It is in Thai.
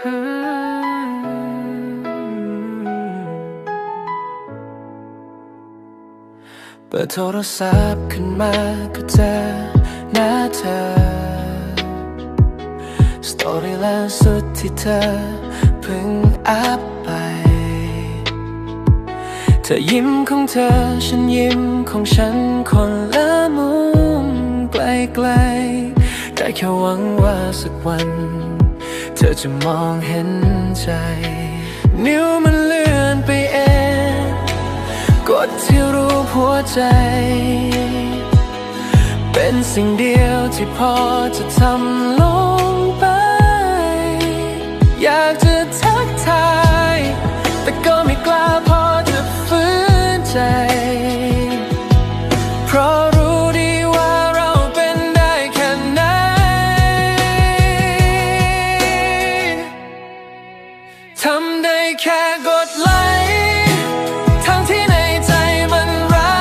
เปิดโทรศัพท์ขึ้นมาก็เจอหน้าเธอ สตอรี่ล่าสุดที่เธอเพิ่งอัพไป เธอยิ้มของเธอฉันยิ้มของฉันคนละมุมไกลๆได้แค่หวังว่าสักวัน ธอจะมองเห็นใจ นิ้วมันเลื่อนไปเอง กดที่รูปหัวใจ เป็นสิ่งเดียวที่พอจะทำลงไป อยากจะทักทาย แต่ก็ไม่กล้าพอจะฝืนใจ ทำได้แค่กดไล